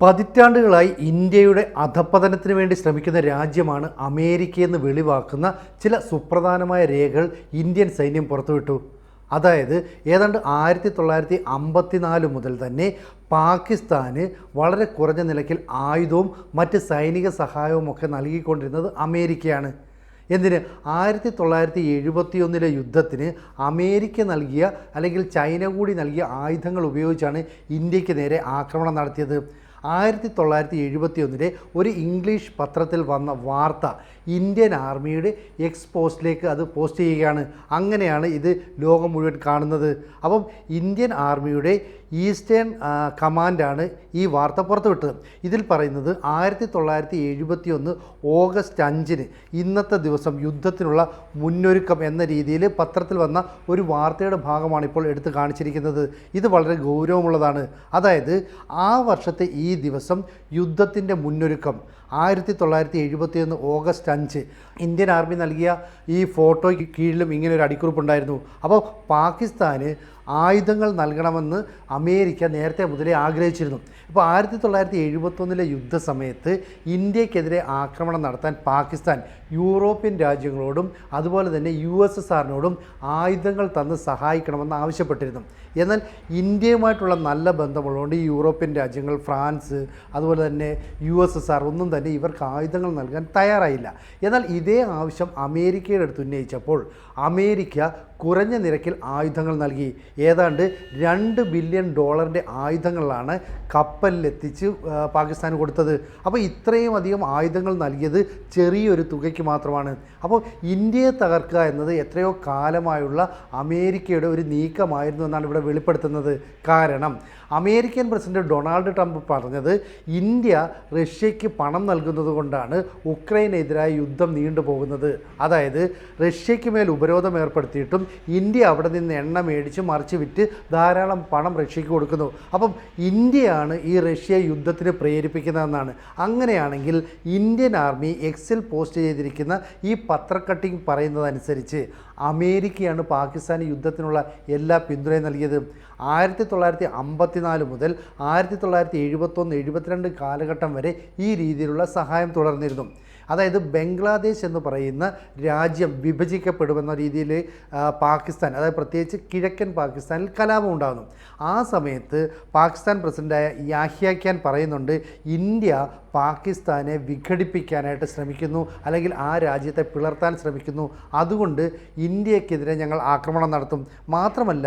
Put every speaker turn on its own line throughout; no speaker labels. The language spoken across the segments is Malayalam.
പതിറ്റാണ്ടുകളായി ഇന്ത്യയുടെ അധപ്പതനത്തിന് വേണ്ടി ശ്രമിക്കുന്ന രാജ്യമാണ് അമേരിക്കയെന്ന് വെളിവാക്കുന്ന ചില സുപ്രധാനമായ രേഖകൾ ഇന്ത്യൻ സൈന്യം പുറത്തുവിട്ടു. അതായത് ഏതാണ്ട് ആയിരത്തി തൊള്ളായിരത്തി അമ്പത്തിനാല് മുതൽ തന്നെ പാകിസ്ഥാന് വളരെ കുറഞ്ഞ നിലയ്ക്കിൽ ആയുധവും മറ്റ് സൈനിക സഹായവും ഒക്കെ നൽകിക്കൊണ്ടിരുന്നത് അമേരിക്കയാണ്. എന്തിന്? ആയിരത്തി തൊള്ളായിരത്തി എഴുപത്തിയൊന്നിലെ യുദ്ധത്തിന് അമേരിക്ക നൽകിയ അല്ലെങ്കിൽ ചൈന കൂടി നൽകിയ ആയുധങ്ങൾ ഉപയോഗിച്ചാണ് ഇന്ത്യയ്ക്ക് നേരെ ആക്രമണം നടത്തിയത്. ആയിരത്തി തൊള്ളായിരത്തി എഴുപത്തി ഒന്നിലെ ഒരു ഇംഗ്ലീഷ് പത്രത്തിൽ വന്ന വാർത്ത ഇന്ത്യൻ ആർമിയുടെ എക്സ് പോസ്റ്റിലേക്ക് അത് പോസ്റ്റ് ചെയ്യുകയാണ്. അങ്ങനെയാണ് ഇത് ലോകം മുഴുവൻ കാണുന്നത്. അപ്പം ഇന്ത്യൻ ആർമിയുടെ ഈസ്റ്റേൺ കമാൻഡാണ് ഈ വാർത്ത പുറത്തുവിട്ടത്. ഇതിൽ പറയുന്നത് ആയിരത്തി തൊള്ളായിരത്തി എഴുപത്തി ഒന്ന് ഓഗസ്റ്റ് അഞ്ചിന് ഇന്നത്തെ ദിവസം യുദ്ധത്തിനുള്ള മുന്നൊരുക്കം എന്ന രീതിയിൽ പത്രത്തിൽ വന്ന ഒരു വാർത്തയുടെ ഭാഗമാണ് ഇപ്പോൾ എടുത്തു കാണിച്ചിരിക്കുന്നത്. ഇത് വളരെ ഗൗരവമുള്ളതാണ്. അതായത് ആ വർഷത്തെ ഈ ദിവസം യുദ്ധത്തിന്റെ മുന്നൊരുക്കം ആയിരത്തി തൊള്ളായിരത്തി എഴുപത്തി ഒന്ന് ഓഗസ്റ്റ് അഞ്ച് ഇന്ത്യൻ ആർമി നൽകിയ ഈ ഫോട്ടോയ്ക്ക് കീഴിലും ഇങ്ങനെ ഒരു അടിക്കുറിപ്പുണ്ടായിരുന്നു. അപ്പോൾ പാകിസ്ഥാന് ആയുധങ്ങൾ നൽകണമെന്ന് അമേരിക്ക നേരത്തെ മുതലേ ആഗ്രഹിച്ചിരുന്നു. ഇപ്പോൾ ആയിരത്തി തൊള്ളായിരത്തി എഴുപത്തൊന്നിലെ യുദ്ധസമയത്ത് ഇന്ത്യക്കെതിരെ ആക്രമണം നടത്താൻ പാകിസ്ഥാൻ യൂറോപ്യൻ രാജ്യങ്ങളോടും അതുപോലെ തന്നെ യു എസ് എസ് ആറിനോടും ആയുധങ്ങൾ തന്ന് സഹായിക്കണമെന്ന് ആവശ്യപ്പെട്ടിരുന്നു. എന്നാൽ ഇന്ത്യയുമായിട്ടുള്ള നല്ല ബന്ധമുള്ളതുകൊണ്ട് ഈ യൂറോപ്യൻ രാജ്യങ്ങൾ ഫ്രാൻസ് അതുപോലെ തന്നെ യു എസ് എസ് ആർ ഒന്നും തന്നെ ഇവർക്ക് ആയുധങ്ങൾ നൽകാൻ തയ്യാറായില്ല. എന്നാൽ ഇതേ ആവശ്യം അമേരിക്കയുടെ അടുത്ത് ഉന്നയിച്ചപ്പോൾ അമേരിക്ക കുറഞ്ഞ നിരക്കിൽ ആയുധങ്ങൾ നൽകി. ഏതാണ്ട് രണ്ട് ബില്യൺ ഡോളറിന്റെ ആയുധങ്ങളാണ് കപ്പലിലെത്തിച്ച് പാകിസ്ഥാൻ കൊടുത്തത്. അപ്പോൾ ഇത്രയും അധികം ആയുധങ്ങൾ നൽകിയത് ചെറിയൊരു തുകയ്ക്ക് മാത്രമാണ്. അപ്പോൾ ഇന്ത്യയെ തകർക്കുക എന്നത് എത്രയോ കാലമായുള്ള അമേരിക്കയുടെ ഒരു നീക്കമായിരുന്നു എന്നാണ് ഇവിടെ വെളിപ്പെടുത്തുന്നത്. കാരണം അമേരിക്കൻ പ്രസിഡന്റ് ഡൊണാൾഡ് ട്രംപ് പറഞ്ഞത് ഇന്ത്യ റഷ്യയ്ക്ക് പണം നൽകുന്നത് കൊണ്ടാണ് ഉക്രൈനെതിരായ യുദ്ധം നീണ്ടുപോകുന്നത്. അതായത് റഷ്യയ്ക്ക് മേൽ ഉപരോധം ഏർപ്പെടുത്തിയിട്ടും ഇന്ത്യ അവിടെ നിന്ന് എണ്ണ മേടിച്ച് മറിച്ച് വിറ്റ് ധാരാളം പണം റഷ്യയ്ക്ക് കൊടുക്കുന്നു. അപ്പം ഇന്ത്യയാണ് ഈ റഷ്യ യുദ്ധത്തിന് പ്രേരിപ്പിക്കുന്നതെന്നാണ്. അങ്ങനെയാണെങ്കിൽ ഇന്ത്യൻ ആർമി എക്സിൽ പോസ്റ്റ് ചെയ്തിരിക്കുന്ന ഈ പത്രക്കട്ടിങ് പറയുന്നതനുസരിച്ച് അമേരിക്കയാണ് പാകിസ്ഥാന് യുദ്ധത്തിനുള്ള എല്ലാ പിന്തുണയും നൽകിയത്. ആയിരത്തി തൊള്ളായിരത്തി അമ്പത്തിനാല് മുതൽ ആയിരത്തി തൊള്ളായിരത്തി എഴുപത്തൊന്ന് എഴുപത്തിരണ്ട് കാലഘട്ടം വരെ ഈ രീതിയിലുള്ള സഹായം തുടർന്നിരുന്നു. അതായത് ബംഗ്ലാദേശ് എന്ന് പറയുന്ന രാജ്യം വിഭജിക്കപ്പെടുമെന്ന രീതിയിൽ പാകിസ്ഥാൻ അതായത് പ്രത്യേകിച്ച് കിഴക്കൻ പാകിസ്ഥാനിൽ കലാപം ഉണ്ടാകുന്നു. ആ സമയത്ത് പാകിസ്ഥാൻ പ്രസിഡന്റായ യാഹ്യ ഖാൻ പറയുന്നുണ്ട് ഇന്ത്യ പാകിസ്ഥാനെ വിഘടിപ്പിക്കാനായിട്ട് ശ്രമിക്കുന്നു അല്ലെങ്കിൽ ആ രാജ്യത്തെ പിളർത്താൻ ശ്രമിക്കുന്നു. അതുകൊണ്ട് ഇന്ത്യക്കെതിരെ ഞങ്ങൾ ആക്രമണം നടത്തും. മാത്രമല്ല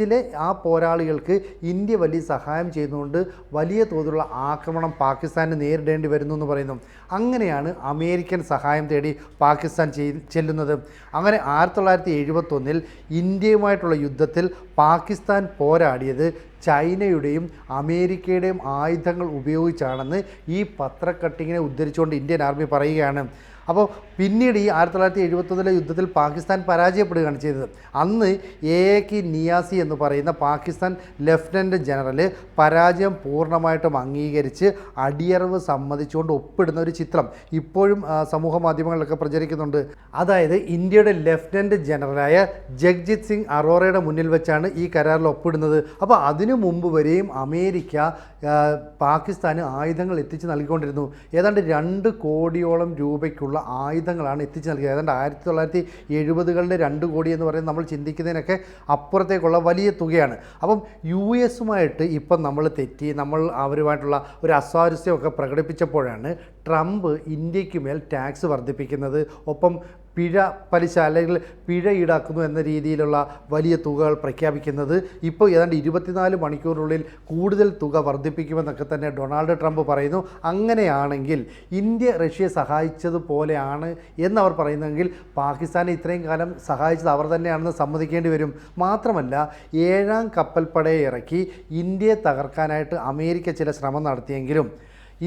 ബംഗ്ലാദേശിലെ ആ പോരാളികൾക്ക് ഇന്ത്യ വലിയ സഹായം ചെയ്തുകൊണ്ട് വലിയ തോതിലുള്ള ആക്രമണം പാകിസ്ഥാന് നേരിടേണ്ടി വരുന്നു എന്ന് പറയുന്നു. അങ്ങനെയാണ് അമേരിക്കൻ സഹായം തേടി പാകിസ്ഥാൻ ചെല്ലുന്നത്. അങ്ങനെ ആയിരത്തി തൊള്ളായിരത്തി എഴുപത്തൊന്നിൽ ഇന്ത്യയുമായിട്ടുള്ള യുദ്ധത്തിൽ പാകിസ്ഥാൻ പോരാടിയത് ചൈനയുടെയും അമേരിക്കയുടെയും ആയുധങ്ങൾ ഉപയോഗിച്ചാണെന്ന് ഈ പത്രക്കട്ടിങ്ങിനെ ഉദ്ധരിച്ചുകൊണ്ട് ഇന്ത്യൻ ആർമി പറയുകയാണ്. അപ്പോൾ പിന്നീട് ഈ ആയിരത്തി തൊള്ളായിരത്തി എഴുപത്തൊന്നിലെ യുദ്ധത്തിൽ പാകിസ്ഥാൻ പരാജയപ്പെടുകയാണ് ചെയ്തത്. അന്ന് എ കെ നിയാസി എന്ന് പറയുന്ന പാകിസ്ഥാൻ ലെഫ്റ്റനന്റ് ജനറൽ പരാജയം പൂർണമായിട്ടും അംഗീകരിച്ച് അടിയറവ് സമ്മതിച്ചുകൊണ്ട് ഒപ്പിടുന്ന ഒരു ചിത്രം ഇപ്പോഴും സമൂഹ മാധ്യമങ്ങളിലൊക്കെ പ്രചരിക്കുന്നുണ്ട്. അതായത് ഇന്ത്യയുടെ ലെഫ്റ്റനന്റ് ജനറലായ ജഗ്ജിത് സിംഗ് അറോറയുടെ മുന്നിൽ വെച്ചാണ് ഈ കരാറിൽ ഒപ്പിടുന്നത്. അപ്പോൾ അതിനു മുമ്പ് വരെയും അമേരിക്ക പാകിസ്ഥാന് ആയുധങ്ങൾ എത്തിച്ച് നൽകിക്കൊണ്ടിരുന്നു. ഏതാണ്ട് രണ്ട് കോടിയോളം രൂപയ്ക്കുള്ള ആയുധങ്ങളാണ് എത്തിച്ച് നൽകിയത്. ഏതാണ്ട് ആയിരത്തി തൊള്ളായിരത്തി എഴുപതുകളിലെ രണ്ട് കോടി എന്ന് പറയുന്നത് നമ്മൾ ചിന്തിക്കുന്നതിനൊക്കെ അപ്പുറത്തേക്കുള്ള വലിയ തുകയാണ്. അപ്പം യു എസുമായിട്ട് ഇപ്പം നമ്മൾ തെറ്റി നമ്മൾ അവരുമായിട്ടുള്ള ഒരു അസ്വാരസ്യമൊക്കെ പ്രകടിപ്പിച്ചപ്പോഴാണ് ട്രംപ് ഇന്ത്യയ്ക്ക് മേൽ ടാക്സ് വർദ്ധിപ്പിക്കുന്നത്. ഒപ്പം പിഴ പലിശ അല്ലെങ്കിൽ പിഴ ഈടാക്കുന്നു എന്ന രീതിയിലുള്ള വലിയ തുകകൾ പ്രഖ്യാപിക്കുന്നത് ഇപ്പോൾ ഏതാണ്ട് ഇരുപത്തിനാല് മണിക്കൂറിനുള്ളിൽ കൂടുതൽ തുക വർദ്ധിപ്പിക്കുമെന്നൊക്കെ തന്നെ ഡൊണാൾഡ് ട്രംപ് പറയുന്നു. അങ്ങനെയാണെങ്കിൽ ഇന്ത്യ റഷ്യയെ സഹായിച്ചതുപോലെയാണ് എന്നവർ പറയുന്നെങ്കിൽ പാകിസ്ഥാനെ ഇത്രയും കാലം സഹായിച്ചത് അവർ തന്നെയാണെന്ന് സമ്മതിക്കേണ്ടി വരും. മാത്രമല്ല ഏഴാം കപ്പൽപ്പടയെ ഇറക്കി ഇന്ത്യയെ തകർക്കാനായിട്ട് അമേരിക്ക ചില ശ്രമം നടത്തിയെങ്കിലും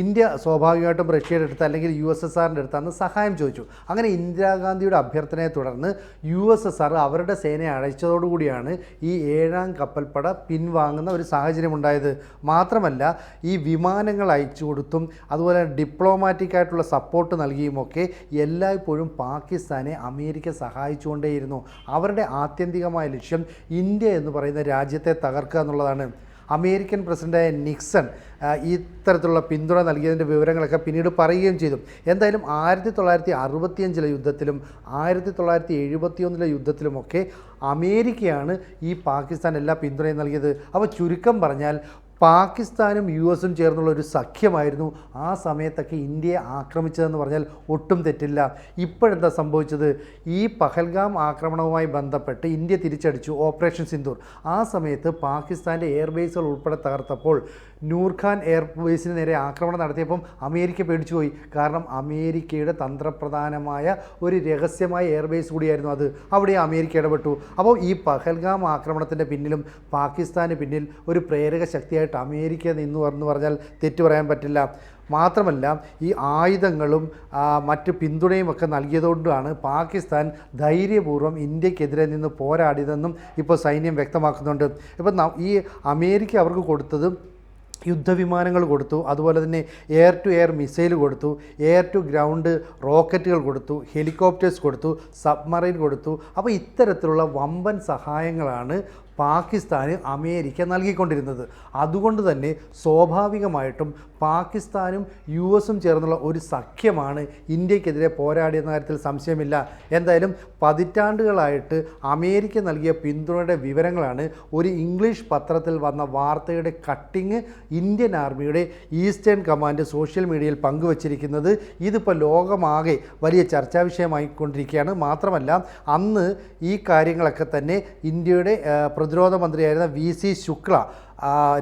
ഇന്ത്യ സ്വാഭാവികമായിട്ടും റഷ്യയുടെ അടുത്ത് അല്ലെങ്കിൽ യു എസ് എസ് ആറിന്റെ അടുത്ത് അന്ന് സഹായം ചോദിച്ചു. അങ്ങനെ ഇന്ദിരാഗാന്ധിയുടെ അഭ്യർത്ഥനയെ തുടർന്ന് യു എസ് എസ് ആർ അവരുടെ സേനയെ അയച്ചതോടുകൂടിയാണ് ഈ ഏഴാം കപ്പൽപ്പട പിൻവാങ്ങുന്ന ഒരു സാഹചര്യം ഉണ്ടായത് മാത്രമല്ല ഈ വിമാനങ്ങൾ അയച്ചു കൊടുത്തും അതുപോലെ ഡിപ്ലോമാറ്റിക് ആയിട്ടുള്ള സപ്പോർട്ട് നൽകിയുമൊക്കെ എല്ലായ്പ്പോഴും പാകിസ്ഥാനെ അമേരിക്ക സഹായിച്ചുകൊണ്ടേയിരുന്നു. അവരുടെ ആത്യന്തികമായ ലക്ഷ്യം ഇന്ത്യ എന്ന് പറയുന്ന രാജ്യത്തെ തകർക്കുക എന്നുള്ളതാണ്. അമേരിക്കൻ പ്രസിഡന്റായ നിക്സൺ ഇത്തരത്തിലുള്ള പിന്തുണ നൽകിയതിന്റെ വിവരങ്ങളൊക്കെ പിന്നീട് പറയുകയും ചെയ്തു. എന്തായാലും ആയിരത്തി തൊള്ളായിരത്തി അറുപത്തിയഞ്ചിലെ യുദ്ധത്തിലും ആയിരത്തി തൊള്ളായിരത്തി എഴുപത്തിയൊന്നിലെ യുദ്ധത്തിലുമൊക്കെ അമേരിക്കയാണ് ഈ പാകിസ്ഥാൻ എല്ലാ പിന്തുണയും നൽകിയത്. അപ്പോൾ ചുരുക്കം പറഞ്ഞാൽ പാകിസ്ഥാനും യു എസും ചേർന്നുള്ള ഒരു സഖ്യമായിരുന്നു ആ സമയത്തൊക്കെ ഇന്ത്യയെ ആക്രമിച്ചതെന്ന് പറഞ്ഞാൽ ഒട്ടും തെറ്റില്ല. ഇപ്പോഴെന്താ സംഭവിച്ചത്? ഈ പഹൽഗാം ആക്രമണവുമായി ബന്ധപ്പെട്ട് ഇന്ത്യ തിരിച്ചടിച്ചു ഓപ്പറേഷൻ സിന്ദൂർ. ആ സമയത്ത് പാകിസ്ഥാന്റെ എയർബേസുകൾ ഉൾപ്പെടെ തകർത്തപ്പോൾ നൂർഖാൻ എയർബേസിന് നേരെ ആക്രമണം നടത്തിയപ്പം അമേരിക്ക പേടിച്ചുപോയി. കാരണം അമേരിക്കയുടെ തന്ത്രപ്രധാനമായ ഒരു രഹസ്യമായ എയർബേസ് കൂടിയായിരുന്നു അത്. അവിടെ അമേരിക്ക ഇടപെട്ടു. അപ്പോൾ ഈ പഹൽഗാം ആക്രമണത്തിന്റെ പിന്നിലും പാകിസ്ഥാന് പിന്നിൽ ഒരു പ്രേരക ശക്തിയായിട്ട് അമേരിക്ക നിന്നു എന്ന് പറഞ്ഞാൽ തെറ്റു പറയാൻ പറ്റില്ല. മാത്രമല്ല ഈ ആയുധങ്ങളും മറ്റ് പിന്തുണയും ഒക്കെ നൽകിയതുകൊണ്ടാണ് പാകിസ്ഥാൻ ധൈര്യപൂർവം ഇന്ത്യക്കെതിരെ നിന്ന് പോരാടിയതെന്നും ഇപ്പോൾ സൈന്യം വ്യക്തമാക്കുന്നുണ്ട്. ഇപ്പം ഈ അമേരിക്ക അവർക്ക് കൊടുത്തത് യുദ്ധവിമാനങ്ങൾ കൊടുത്തു അതുപോലെ തന്നെ എയർ ടു എയർ മിസൈൽ കൊടുത്തു എയർ ടു ഗ്രൗണ്ട് റോക്കറ്റുകൾ കൊടുത്തു ഹെലികോപ്റ്റേഴ്സ് കൊടുത്തു സബ്മറൈൻ കൊടുത്തു. അപ്പോൾ ഇത്തരത്തിലുള്ള വമ്പൻ സഹായങ്ങളാണ് പാകിസ്ഥാന് അമേരിക്ക നൽകിക്കൊണ്ടിരുന്നത്. അതുകൊണ്ട് തന്നെ സ്വാഭാവികമായിട്ടും പാകിസ്ഥാനും യു എസും ചേർന്നുള്ള ഒരു സഖ്യമാണ് ഇന്ത്യക്കെതിരെ പോരാടിയെന്ന കാര്യത്തിൽ സംശയമില്ല. എന്തായാലും പതിറ്റാണ്ടുകളായിട്ട് അമേരിക്ക നൽകിയ പിന്തുണയുടെ വിവരങ്ങളാണ് ഒരു ഇംഗ്ലീഷ് പത്രത്തിൽ വന്ന വാർത്തയുടെ കട്ടിങ് ഇന്ത്യൻ ആർമിയുടെ ഈസ്റ്റേൺ കമാൻഡ് സോഷ്യൽ മീഡിയയിൽ പങ്കുവച്ചിരിക്കുന്നത്. ഇതിപ്പോൾ ലോകമാകെ വലിയ ചർച്ചാ വിഷയമായിക്കൊണ്ടിരിക്കുകയാണ്. മാത്രമല്ല അന്ന് ഈ കാര്യങ്ങളൊക്കെ തന്നെ ഇന്ത്യയുടെ പ്രതിരോധ മന്ത്രിയായിരുന്ന വി സി ശുക്ല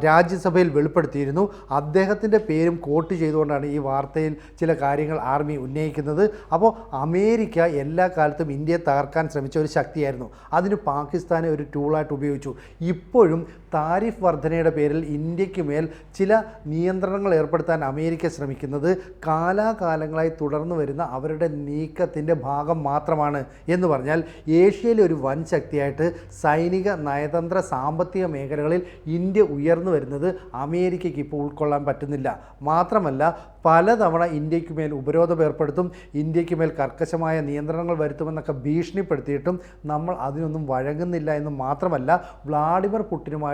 രാജ്യസഭയിൽ വെളിപ്പെടുത്തിയിരുന്നു. അദ്ദേഹത്തിന്റെ പേരും കോട്ട് ചെയ്തുകൊണ്ടാണ് ഈ വാർത്തയിൽ ചില കാര്യങ്ങൾ ആർമി ഉന്നയിക്കുന്നത്. അപ്പോൾ അമേരിക്ക എല്ലാ കാലത്തും ഇന്ത്യയെ തകർക്കാൻ ശ്രമിച്ച ഒരു ശക്തിയായിരുന്നു. അതിന് പാകിസ്ഥാനെ ഒരു ടൂളായിട്ട് ഉപയോഗിച്ചു. ഇപ്പോഴും താരിഫ് വർധനയുടെ പേരിൽ ഇന്ത്യയ്ക്ക് മേൽ ചില നിയന്ത്രണങ്ങൾ ഏർപ്പെടുത്താൻ അമേരിക്ക ശ്രമിക്കുന്നത് കാലാകാലങ്ങളായി തുടർന്നു വരുന്ന അവരുടെ നീക്കത്തിന്റെ ഭാഗം മാത്രമാണ് എന്ന് പറഞ്ഞാൽ ഏഷ്യയിലെ ഒരു വൻ ശക്തിയായിട്ട് സൈനിക നയതന്ത്ര സാമ്പത്തിക മേഖലകളിൽ ഇന്ത്യ ഉയർന്നു വരുന്നത് അമേരിക്കയ്ക്ക് ഇപ്പോൾ ഉൾക്കൊള്ളാൻ പറ്റുന്നില്ല. മാത്രമല്ല പലതവണ ഇന്ത്യയ്ക്ക് മേൽ ഉപരോധം ഏർപ്പെടുത്തും ഇന്ത്യയ്ക്ക് മേൽ കർക്കശമായ നിയന്ത്രണങ്ങൾ വരുത്തുമെന്നൊക്കെ ഭീഷണിപ്പെടുത്തിയിട്ടും നമ്മൾ അതിനൊന്നും വഴങ്ങുന്നില്ല എന്ന് മാത്രമല്ല വ്ളാഡിമിർ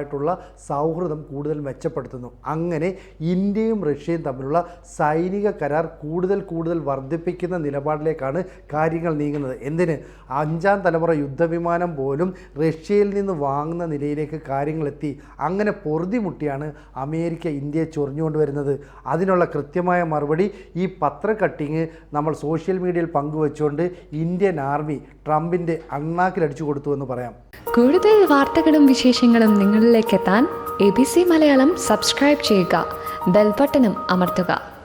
പുടിനുമായിട്ടുള്ള സൗഹൃദം കൂടുതൽ മെച്ചപ്പെടുത്തുന്നു. അങ്ങനെ ഇന്ത്യയും റഷ്യയും തമ്മിലുള്ള സൈനിക കരാർ കൂടുതൽ കൂടുതൽ വർദ്ധിപ്പിക്കുന്ന നിലപാടിലേക്കാണ് കാര്യങ്ങൾ നീങ്ങുന്നത്. എന്തിന്? അഞ്ചാം തലമുറ യുദ്ധവിമാനം പോലും റഷ്യയിൽ നിന്ന് വാങ്ങുന്ന നിലയിലേക്ക് കാര്യങ്ങളെത്തി. അങ്ങനെ പൊറുതിമുട്ടിയാണ് അമേരിക്ക ഇന്ത്യയെ ചൊറിഞ്ഞുകൊണ്ട് വരുന്നത്. അതിനുള്ള കൃത്യമായ മറുപടി ഈ പത്ര കട്ടിങ് നമ്മൾ സോഷ്യൽ മീഡിയയിൽ പങ്കുവച്ചുകൊണ്ട് ഇന്ത്യൻ ആർമി ട്രംപിന്റെ അണ്ണാക്കിലടിച്ചു കൊടുത്തു എന്ന് പറയാം.
കൂടുതൽ വാർത്തകളും വിശേഷങ്ങളും നിങ്ങളിലേക്ക് എത്താൻ A B C Malayalam subscribe ചെയ്യുക. ബെൽബട്ടനും അമർത്തുക.